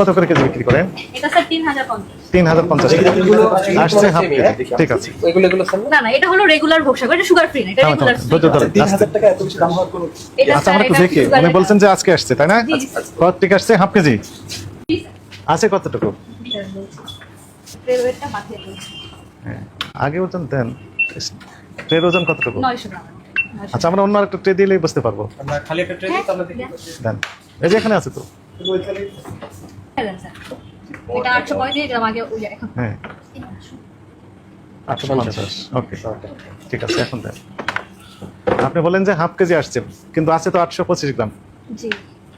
কত করে কেজি বিক্রি করেন তিন হাজার পঞ্চাশ। আসছে হাফ কেজি ঠিক আছে। ওইগুলো এগুলো স্যার? না না এটা হলো রেগুলার এটা সুগার ফ্রি এটা থামো, থামো, রেগুলার ধৈর্য ধরো, তিন আস্তে। হাজার টাকা এত বেশি দাম হওয়ার কোনো এটা আচ্ছা স্যার আমরা একটু দেখি। উনি বলছেন যে আজকে আসছে তাই না? কত আসছে? Half KG? আছে কতটুকু। হ্যাঁ আগে ওজন দেন। ট্রের ওজন কতটুকু? 900 গ্রাম। 900 আচ্ছা আমরা অন্য একটা ট্রে দিলেই বুঝতে পারব। খালি একটা ট্রে হ্যাঁ, দেন। এই যে এখানে আছে তো। দেন, স্যার। এটা আগে ওই এখন হ্যাঁ। আটশো পঞ্চাশ। ওকে ঠিক আছে এখন দেন। আপনি বলেন যে হাফ কেজি আসছে কিন্তু আছে তো আটশো পঁচিশ গ্রাম। জি।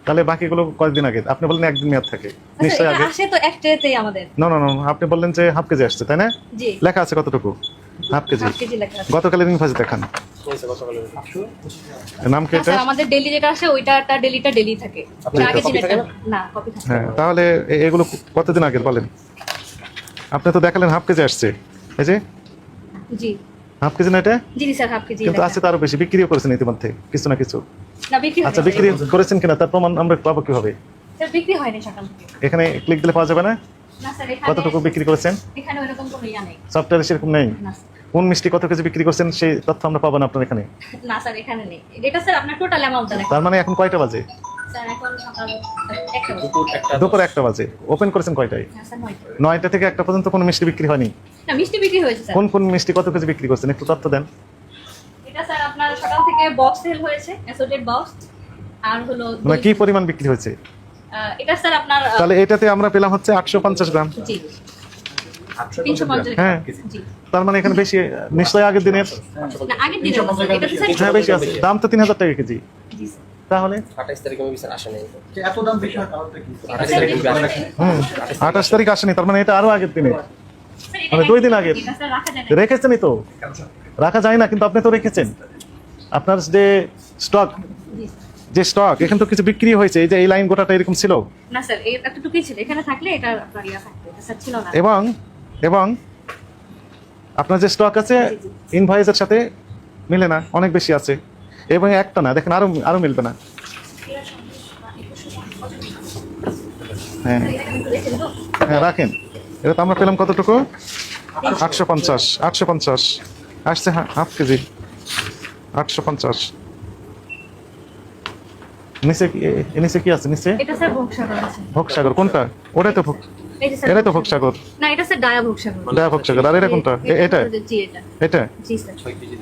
তাহলে বাকিগুলো কয়েকদিন আগে? আপনি বললেন একদিন মেয়াদ থাকে। আচ্ছা, নিশ্চয়ই আগে। আসে তো এক ট্রেতেই আমাদের। না না না আপনি বললেন যে হাফ কেজি আসছে তাই না? জি। লেখা আছে কতটুকু? Half KG. গতকালের ইনভাইস দেখান। নাম কি এটা? আমাদের ডেলি যেটা আসে ওইটাটা ডেলিটা ডেলি থাকে। আগে দিনেরটা না? কপি থাকে হ্যাঁ তাহলে এগুলো কতদিন আগের? বলেন। আপনি তো দেখালেন হাফ কেজি আসছে। এই যে? জি। হাফ কেজি না এটা? জি স্যার হাফ কেজি কিন্তু লেখা। আছে তো বেশি। বিক্রিও করেছেন ইতিমধ্যে কিছু না কিছু। না বিক্রি আচ্ছা বিক্রি করেছেন কিনা? তার প্রমাণ আমরা পাবো কীভাবে? স্যার বিক্রি হয়নি সকাল থেকে। এখানে ক্লিক দিলে পাওয়া যাবে না? না স্যার এখানে কতটুকু বিক্রি করেছেন? এখানে ওইরকম কোনো ইয়া নেই। সফটওয়্যারে সেরকম নেই? না কোন মিষ্টি কত কেজি বিক্রি করছেন সেই তথ্য আমরা পাবো না আপনার এখানে। না স্যার এখানে নেই। এটা স্যার আপনার টোটাল অ্যামাউন্টটা লেখা তার মানে এখন কয়টা বাজে? স্যার এখন সকাল একটা বাজে। দুপুর একটা বাজে। ওপেন করেছেন কয়টায়? নয়টা থেকে একটা পর্যন্ত কোনো মিষ্টি বিক্রি হয়নি? মিষ্টি বিক্রি হয়েছে কোন কোন মিষ্টি কত কেজি বিক্রি করছেন? একটু তথ্য দেন। এটা স্যার আপনার সকাল থেকে বক্স সেল হয়েছে অ্যাসোটেড বক্স আর হলো মানে কি পরিমাণ বিক্রি হয়েছে? এটা স্যার আপনার তাহলে এটাতে আমরা পেলাম হচ্ছে আটশো পঞ্চাশ গ্রাম। জি। হ্যাঁ। তার মানে এখানে বেশি নিশ্চয়ই আগের দিনের না আগের দিনে এটা তো স্যার হ্যাঁ বেশি আছে। দাম তো তিন হাজার টাকা কেজি। তাহলে? তারিখে আমি এত দাম বেশি হয় কি। হুম আঠাশ তারিখ আসেনি। তার মানে এটা আরও আগের দিনে। মানে দুই দিন না রেখেছেনই তো। রাখা যায় না কিন্তু আপনি তো রেখেছেন। আপনার যে স্টক যে স্টক এখানে তো কিছু বিক্রি হয়েছে। এই যে এই লাইন গোটাটা এরকম ছিল। না স্যার এতটুকুই ছিল। এখানে থাকলে এটা আপনার ইয়া থাকতো। এটা স্যার ছিল না। এবং এবং আপনার যে স্টক আছে ইনভয়েসের সাথে মিলে না অনেক বেশি আছে। এবং একটা না দেখেন আরও আরও মিলবে না। হ্যাঁ। হ্যাঁ রাখেন। এটা তো আমরা পেলাম কতটুকু? আটশো পঞ্চাশ আটশো পঞ্চাশ। আসছে হা- হাফ কেজি। আটশো পঞ্চাশ। নিচে নিচে কি আছে? নিচে? ভোগসাগর কোনটা? ওটাই তো ভোগ এটাই তো ভোগসাগর না এটা স্যার ডায়া ভোগসাগর ডায়া ভোগসাগর আর এটা কোনটা? এটা? জি এটা। এটা? জি স্যার।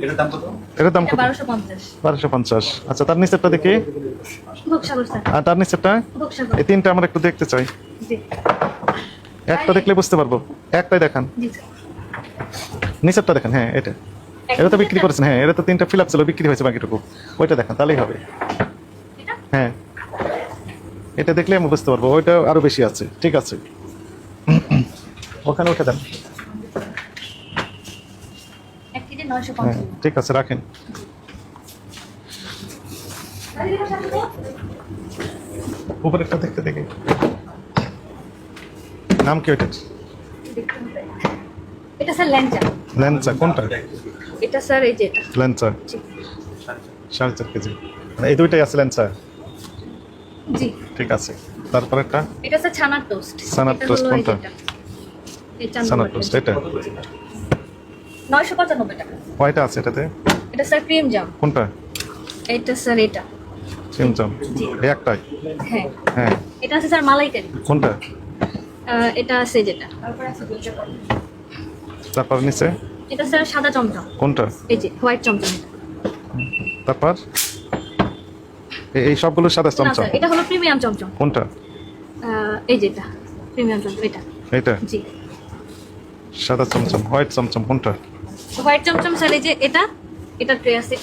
এটার দাম কত? এটার দাম কত? বারোশো পঞ্চাশ। বারোশো পঞ্চাশ। আচ্ছা তার নিচেরটা দেখি। ভোগসাগর স্যার। আর তার নিচেরটা? ভোগসাগর এই তিনটা আমরা একটু দেখতে চাই। জি। একটা দেখলে বুঝতে পারব। একটাই দেখান। জি স্যার। নিচেরটা দেখেন হ্যাঁ এটা। এটা তো বিক্রি করেছেন হ্যাঁ এটা তো তিনটা ফিল আপ ছিল বিক্রি হয়েছে বাকিটুকু। ওইটা দেখান তাহলেই হবে। এটা? হ্যাঁ। এটা দেখলে আমি বুঝতে পারব ওইটা আরও বেশি আছে। ঠিক আছে। ওখানে উঠে দেন। হ্যাঁ ঠিক আছে রাখেন। উপরেরটা দেখতে দেখে। নাম কি ওইটা এটা স্যার ল্যাংচা। কোনটা? এটা স্যার এই যে এটা। সাড়ে চার কেজি। মানে এই দুইটাই আছে ল্যান্সা জি। ঠিক আছে। তারপর একটা এটা স্যার ছানার টোস্ট ছানার toast কোনটা? এই এটা নয়শো পঁচানব্বই টাকা। কয়টা আছে এটাতে? এটা স্যার ক্রিম জাম। কোনটা? এটা স্যার এটা। চিমচম এই একটাই? হ্যাঁ। হ্যাঁ। এটা আছে স্যার মালাইকারি কোনটা? এটা আছে যেটা। তারপর নিচে? এটা স্যার সাদা চমচম। কোনটা? এই যে হোয়াইট চমচম তারপর? এই সবগুলো সাদা চমচম। এটা হলো প্রিমিয়াম চমচম। কোনটা? এই যেটা প্রিমিয়াম চমচম এটা। এটা জি। সাদা চমচম হোয়াইট চমচম কোনটা? হোয়াইট চমচম স্যার এই যে এটা এটা ট্রে আছে।